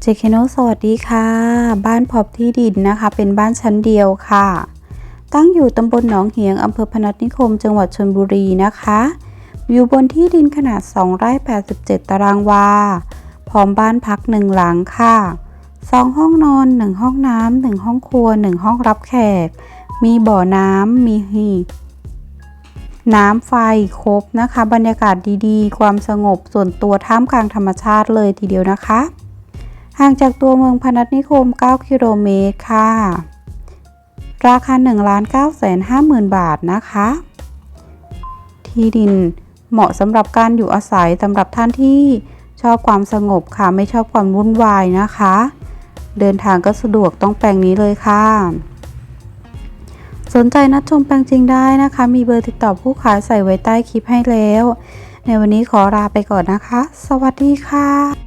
เจคโนสวัสดีค่ะ บ้านพอบที่ดินนะคะ เป็นบ้านชั้นเดียวค่ะ ตั้งอยู่ตำบลหนองเหียงอำเภอพนัสนิคม จังหวัดชลบุรีนะคะอยู่บนที่ดินขนาด 2 ไร่ 87 ตารางวา พร้อมบ้านพักหนึ่งหลังค่ะ 2 ห้องนอน 1 ห้องน้ำ1ห้องครัว 1 ห้องรับแขก มีบ่อน้ำ มีหีน้ำไฟครบนะคะ บรรยากาศดีๆ ความสงบส่วนตัวท่ามกลางธรรมชาติเลยทีเดียวนะคะ ห่างจากตัวเมืองพนัสนิคม 9 กิโลเมตรค่ะ ราคา1ล้าน9แสน5หมื่นบาทนะคะ ที่ดินเหมาะสำหรับการอยู่อาศัยสำหรับท่านที่ชอบความสงบค่ะไม่ชอบความวุ่นวายนะคะ เดินทางก็สะดวกต้องแปลงนี้เลยค่ะ สนใจนัดชมแปลงจริงได้นะคะ มีเบอร์ติดต่อผู้ขายใส่ไว้ใต้คลิปให้แล้ว ในวันนี้ขอลาไปก่อนนะคะ สวัสดีค่ะ